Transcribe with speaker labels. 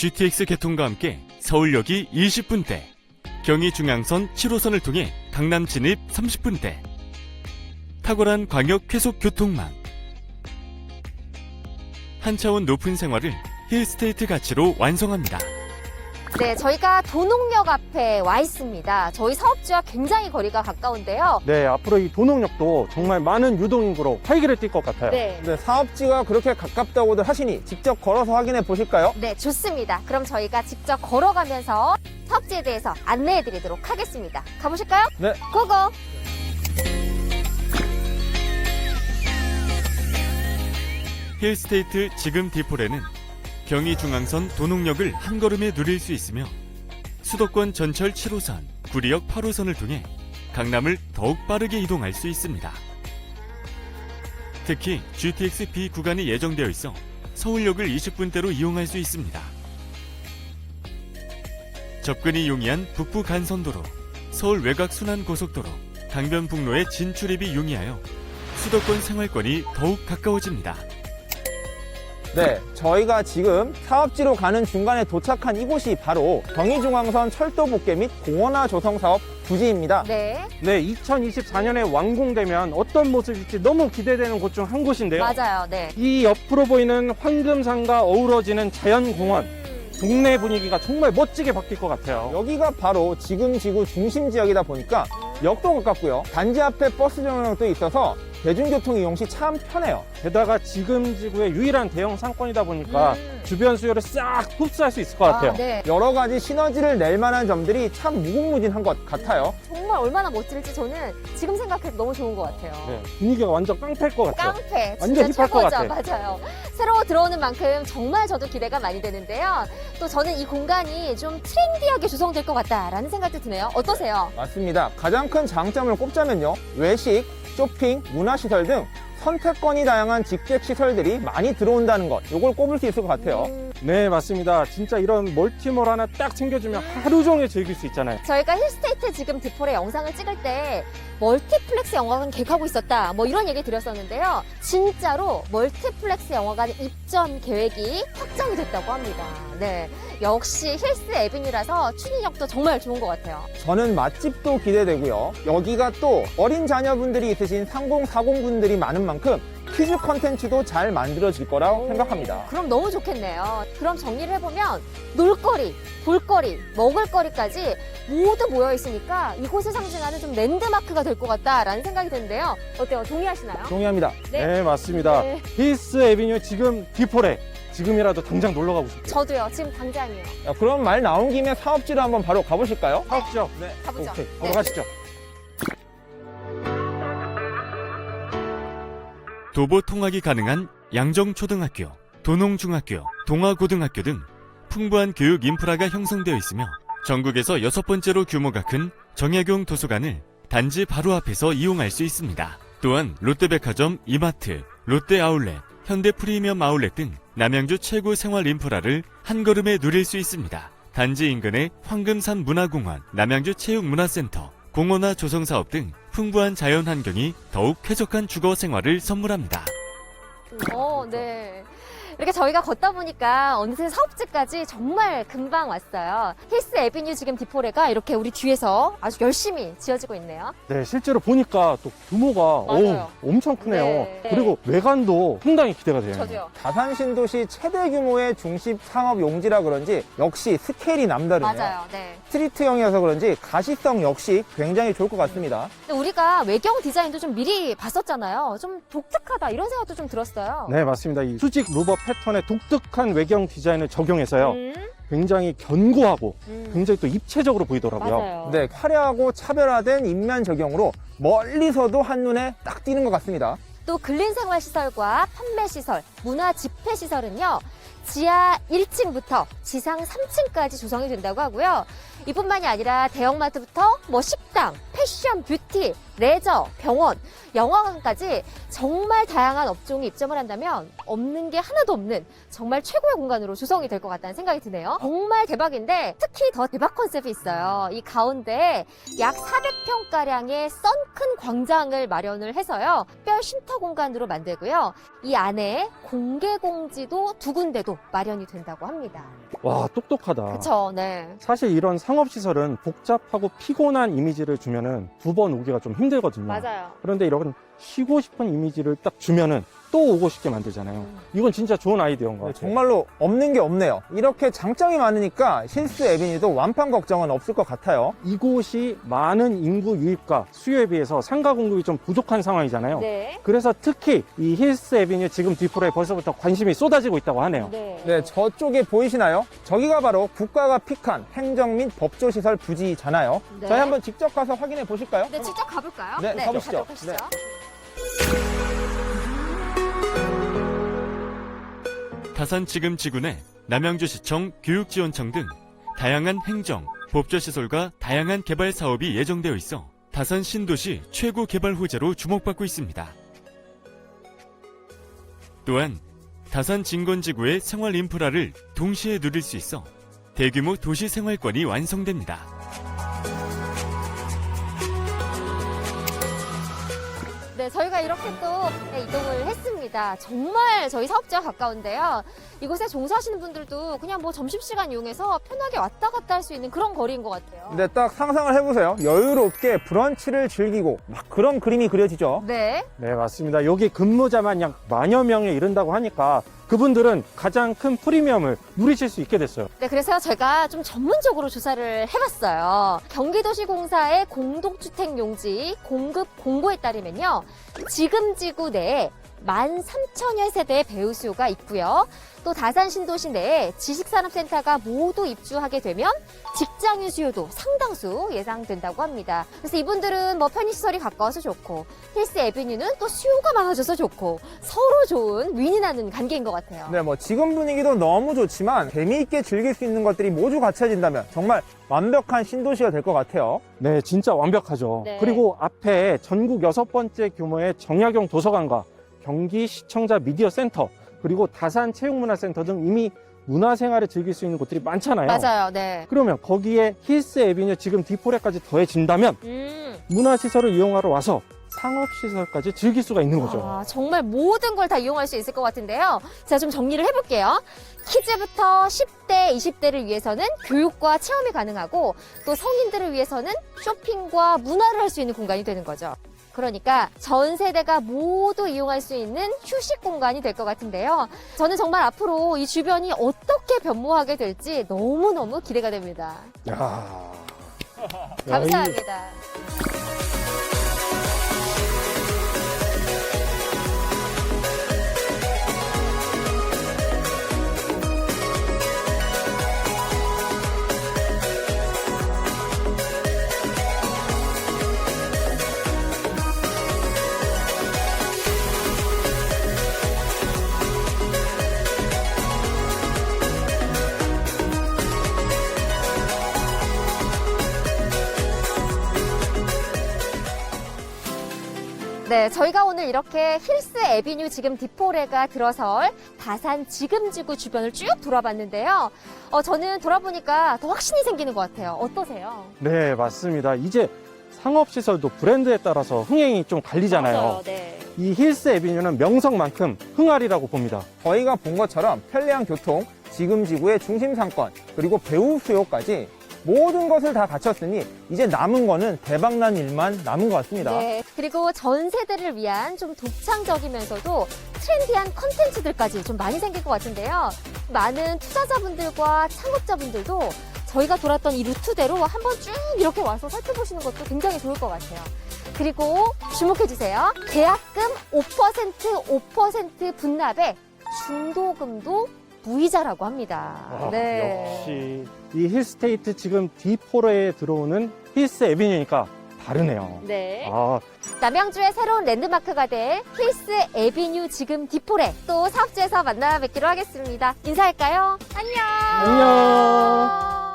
Speaker 1: GTX 개통과 함께 서울역이 20분대, 경의중앙선 7호선을 통해 강남 진입 30분대, 탁월한 광역 쾌속 교통망, 한 차원 높은 생활을 힐스테이트 가치로 완성합니다.
Speaker 2: 네, 저희가 도농역 앞 에 와 있습니다. 저희 사업지와 굉장히 거리가 가까운데요.
Speaker 3: 네, 앞으로 이 도농역도 정말 많은 유동인구로 활기를 띨 것 같아요.
Speaker 2: 네.
Speaker 4: 네, 사업지가 그렇게 가깝다고들 하시니 직접 걸어서 확인해 보실까요?
Speaker 2: 네, 좋습니다. 그럼 저희가 직접 걸어가면서 사업지에 대해서 안내해 드리도록 하겠습니다. 가보실까요?
Speaker 4: 네.
Speaker 2: 고고!
Speaker 1: 힐스테이트 지금 디폴에는 경의중앙선 도농역을 한 걸음에 누릴 수 있으며 수도권 전철 7호선, 구리역 8호선을 통해 강남을 더욱 빠르게 이동할 수 있습니다. 특히 GTX B 구간이 예정되어 있어 서울역을 20분대로 이용할 수 있습니다. 접근이 용이한 북부 간선도로, 서울 외곽 순환 고속도로, 강변북로의 진출입이 용이하여 수도권 생활권이 더욱 가까워집니다.
Speaker 4: 네, 저희가 지금 사업지로 가는 중간에 도착한 이곳이 바로 경의중앙선 철도 복개 및 공원화 조성 사업 부지입니다.
Speaker 2: 네,
Speaker 3: 네, 2024년에 완공되면 어떤 모습일지 너무 기대되는 곳 중 한 곳인데요.
Speaker 2: 맞아요. 네.
Speaker 3: 이 옆으로 보이는 황금산과 어우러지는 자연공원,
Speaker 2: 음,
Speaker 3: 동네 분위기가 정말 멋지게 바뀔 것 같아요.
Speaker 4: 여기가 바로 지금 지구 중심 지역이다 보니까 역도 가깝고요. 단지 앞에 버스 정류장도 있어서 대중교통 이용 시 참 편해요.
Speaker 3: 게다가 지금 지구의 유일한 대형 상권이다 보니까
Speaker 2: 음.
Speaker 3: 주변 수요를 싹 흡수할 수 있을 것 같아요.
Speaker 2: 아, 네.
Speaker 4: 여러 가지 시너지를 낼 만한 점들이 참 무궁무진한 것 같아요.
Speaker 2: 정말 얼마나 멋질지 저는 지금 생각해도 너무 좋은 것 같아요.
Speaker 3: 네, 분위기가 완전 깡패일 것 같아요.
Speaker 2: 깡패
Speaker 3: 완전 힙할 것
Speaker 2: 최고죠
Speaker 3: 같아.
Speaker 2: 맞아요 새로 들어오는 만큼 정말 저도 기대가 많이 되는데요 또 저는 이 공간이 좀 트렌디하게 조성될 것 같다라는 생각도 드네요 어떠세요?
Speaker 4: 맞습니다. 가장 큰 장점을 꼽자면요. 외식, 쇼핑, 문화시설 등 선택권이 다양한 직객 시설들이 많이 들어온다는 것. 이걸 꼽을 수 있을 것 같아요.
Speaker 2: 음,
Speaker 3: 네, 맞습니다. 진짜 이런 멀티몰 하나 딱 챙겨주면 하루 종일 즐길 수 있잖아요.
Speaker 2: 저희가 힐스테이트 지금 디폴의 영상을 찍을 때 멀티플렉스 영화관 개하고 있었다 뭐 이런 얘기 드렸었는데요 진짜로 멀티플렉스 영화관 입점 계획이 확정이 됐다고 합니다 네 역시 힐스 에비뉴라서 추진력도 정말 좋은 것 같아요
Speaker 4: 저는 맛집도 기대되고요. 여기가 또 어린 자녀분들이 있으신 3040분들이 많은 만큼 퀴즈 컨텐츠도 잘 만들어질 거라고 생각합니다.
Speaker 2: 그럼 너무 좋겠네요. 그럼 정리를 해보면 놀거리, 볼거리, 먹을거리까지 모두 모여 있으니까 이곳을 상징하는 좀 랜드마크가 될 것 같다라는 생각이 드는데요. 어때요? 동의하시나요?
Speaker 4: 동의합니다.
Speaker 2: 네.
Speaker 3: 네, 맞습니다.
Speaker 2: 네.
Speaker 3: 힐스 에비뉴 지금 디폴에 지금이라도 당장 놀러 가고 싶어요.
Speaker 2: 저도요. 지금 당장이에요.
Speaker 4: 야, 그럼 말 나온 김에 사업지로 한번 바로 가보실까요?
Speaker 3: 사업죠? 네.
Speaker 2: 가보죠.
Speaker 3: 오케이,
Speaker 2: 네.
Speaker 3: 걸어가시죠.
Speaker 1: 도보 통학이 가능한 양정초등학교, 도농중학교, 동아고등학교 등 풍부한 교육 인프라가 형성되어 있으며 전국에서 여섯 번째로 규모가 큰 정약용 도서관을 단지 바로 앞에서 이용할 수 있습니다. 또한 롯데백화점, 이마트, 롯데아울렛, 현대 프리미엄 아울렛 등 남양주 최고 생활 인프라를 한 걸음에 누릴 수 있습니다. 단지 인근의 황금산 문화공원, 남양주 체육문화센터, 공원화 조성사업 등 풍부한 자연 환경이 더욱 쾌적한 주거 생활을 선물합니다.
Speaker 2: 어, 네. 이렇게 저희가 걷다 보니까 어느새 사업지까지 정말 금방 왔어요. 힐스 에비뉴 지금 디포레가 이렇게 우리 뒤에서 아주 열심히 지어지고 있네요.
Speaker 3: 네, 실제로 보니까 또 규모가
Speaker 2: 맞아요.
Speaker 3: 어우, 엄청 크네요.
Speaker 2: 네.
Speaker 3: 그리고 외관도 상당히 기대가 돼요.
Speaker 2: 저도요.
Speaker 4: 다산 신도시 최대 규모의 중심 상업 용지라 그런지 역시 스케일이 남다르네요.
Speaker 2: 맞아요. 네.
Speaker 4: 스트리트형이어서 그런지 가시성 역시 굉장히 좋을 것 같습니다.
Speaker 2: 근데 우리가 외경 디자인도 좀 미리 봤었잖아요. 좀 독특하다 이런 생각도 좀 들었어요.
Speaker 3: 네, 맞습니다. 이 수직 로버 패턴의 독특한 외경 디자인을 적용해서요.
Speaker 2: 음,
Speaker 3: 굉장히 견고하고
Speaker 2: 음.
Speaker 3: 굉장히 또 입체적으로 보이더라고요.
Speaker 2: 맞아요.
Speaker 4: 네, 화려하고 차별화된 인면 적용으로 멀리서도 한눈에 딱 띄는 것 같습니다.
Speaker 2: 또 근린생활시설과 판매시설, 문화집회시설은요. 지하 1층부터 지상 3층까지 조성이 된다고 하고요. 이뿐만이 아니라 대형마트부터 뭐 식당, 패션, 뷰티, 레저, 병원, 영화관까지 정말 다양한 업종이 입점을 한다면 없는 게 하나도 없는 정말 최고의 공간으로 조성이 될 것 같다는 생각이 드네요. 정말 대박인데 특히 더 대박 컨셉이 있어요. 이 가운데 약 400평가량의 썬큰 광장을 마련을 해서요. 특별 쉼터 공간으로 만들고요. 이 안에 공개 공지도 두 군데도 마련이 된다고 합니다.
Speaker 3: 와, 똑똑하다.
Speaker 2: 그쵸, 네.
Speaker 3: 사실 이런 상업시설은 복잡하고 피곤한 이미지를 주면은 두 번 오기가 좀 힘들거든요.
Speaker 2: 맞아요.
Speaker 3: 그런데 이런 쉬고 싶은 이미지를 딱 주면은 또 오고 싶게 만들잖아요. 이건 진짜 좋은 아이디어인 것
Speaker 4: 네,
Speaker 3: 같아요.
Speaker 4: 정말로 없는 게 없네요. 이렇게 장점이 많으니까 힐스 에비뉴도 완판 걱정은 없을 것 같아요.
Speaker 3: 이곳이 많은 인구 유입과 수요에 비해서 상가 공급이 좀 부족한 상황이잖아요.
Speaker 2: 네.
Speaker 3: 그래서 특히 이 힐스 에비뉴 지금 뒤프로에 벌써부터 관심이 쏟아지고 있다고 하네요.
Speaker 2: 네.
Speaker 4: 네, 저쪽에 보이시나요? 저기가 바로 국가가 픽한 행정 및 법조시설 부지잖아요.
Speaker 2: 네.
Speaker 4: 저희 한번 직접 가서 확인해 보실까요?
Speaker 2: 네, 직접 가볼까요?
Speaker 4: 네, 가보시죠.
Speaker 2: 가도록 하시죠.
Speaker 4: 네.
Speaker 1: 다산 지금 지구 내 남양주시청 교육지원청 등 다양한 행정, 법조시설과 다양한 개발 사업이 예정되어 있어 다산 신도시 최고 개발 호재로 주목받고 있습니다. 또한 다산 진건지구의 생활 인프라를 동시에 누릴 수 있어 대규모 도시 생활권이 완성됩니다.
Speaker 2: 저희가 이렇게 또 이동을 했습니다. 정말 저희 사업지와 가까운데요. 이곳에 종사하시는 분들도 그냥 뭐 점심시간 이용해서 편하게 왔다 갔다 할 수 있는 그런 거리인 것 같아요.
Speaker 4: 근데 딱 상상을 해보세요. 여유롭게 브런치를 즐기고 막 그런 그림이 그려지죠.
Speaker 2: 네.
Speaker 3: 네, 맞습니다. 여기 근무자만 약 만여 명에 이른다고 하니까 그분들은 가장 큰 프리미엄을 누리실 수 있게 됐어요.
Speaker 2: 네, 그래서 제가 좀 전문적으로 조사를 해봤어요. 경기도시공사의 공동주택 용지 공급 공고에 따르면요. 지금 지구 내에 13,000여 세대의 배우 수요가 있고요. 또 다산 신도시 내에 지식산업센터가 모두 입주하게 되면 직장인 수요도 상당수 예상된다고 합니다. 그래서 이분들은 뭐 편의시설이 가까워서 좋고 힐스 에비뉴는 또 수요가 많아져서 좋고 서로 좋은 윈윈하는 관계인 것 같아요.
Speaker 4: 네, 뭐 지금 분위기도 너무 좋지만 재미있게 즐길 수 있는 것들이 모두 갖춰진다면 정말 완벽한 신도시가 될 것 같아요.
Speaker 3: 네, 진짜 완벽하죠.
Speaker 2: 네.
Speaker 3: 그리고 앞에 전국 여섯 번째 규모의 정약용 도서관과 경기 시청자 미디어 센터 그리고 다산 체육문화센터 등 이미 문화생활을 즐길 수 있는 곳들이 많잖아요.
Speaker 2: 맞아요. 네.
Speaker 3: 그러면 거기에 힐스 에비뉴 지금 디포레까지 더해진다면
Speaker 2: 음.
Speaker 3: 문화시설을 이용하러 와서 상업시설까지 즐길 수가 있는 거죠.
Speaker 2: 아, 정말 모든 걸 다 이용할 수 있을 것 같은데요. 제가 좀 정리를 해볼게요. 키즈부터 10대, 20대를 위해서는 교육과 체험이 가능하고 또 성인들을 위해서는 쇼핑과 문화를 할 수 있는 공간이 되는 거죠. 그러니까 전 세대가 모두 이용할 수 있는 휴식 공간이 될 것 같은데요. 저는 정말 앞으로 이 주변이 어떻게 변모하게 될지 너무너무 기대가 됩니다.
Speaker 3: 야.
Speaker 2: 감사합니다. 네, 저희가 오늘 이렇게 힐스 에비뉴 지금 디포레가 들어설 다산 지금지구 주변을 쭉 돌아봤는데요. 어, 저는 돌아보니까 더 확신이 생기는 것 같아요. 어떠세요?
Speaker 3: 네, 맞습니다. 이제 상업시설도 브랜드에 따라서 흥행이 좀 갈리잖아요.
Speaker 2: 맞아요, 네.
Speaker 3: 이 힐스 에비뉴는 명성만큼 흥할이라고 봅니다.
Speaker 4: 저희가 본 것처럼 편리한 교통, 지금 지구의 중심 상권, 그리고 배우 수요까지 모든 것을 다 갖췄으니 이제 남은 거는 대박난 일만 남은 것 같습니다.
Speaker 2: 네. 그리고 전 세대를 위한 좀 독창적이면서도 트렌디한 컨텐츠들까지 좀 많이 생길 것 같은데요. 많은 투자자분들과 창업자분들도 저희가 돌았던 이 루트대로 한번 쭉 이렇게 와서 살펴보시는 것도 굉장히 좋을 것 같아요. 그리고 주목해주세요. 계약금 5% 5% 분납에 중도금도 무이자라고 합니다.
Speaker 3: 아,
Speaker 2: 네.
Speaker 3: 역시 이 힐스테이트 지금 디포레에 들어오는 힐스 에비뉴니까 다르네요.
Speaker 2: 네.
Speaker 3: 아,
Speaker 2: 남양주의 새로운 랜드마크가 될 힐스 에비뉴 지금 디포레 또 사업지에서 만나 뵙기로 하겠습니다. 인사할까요? 안녕.
Speaker 3: 안녕.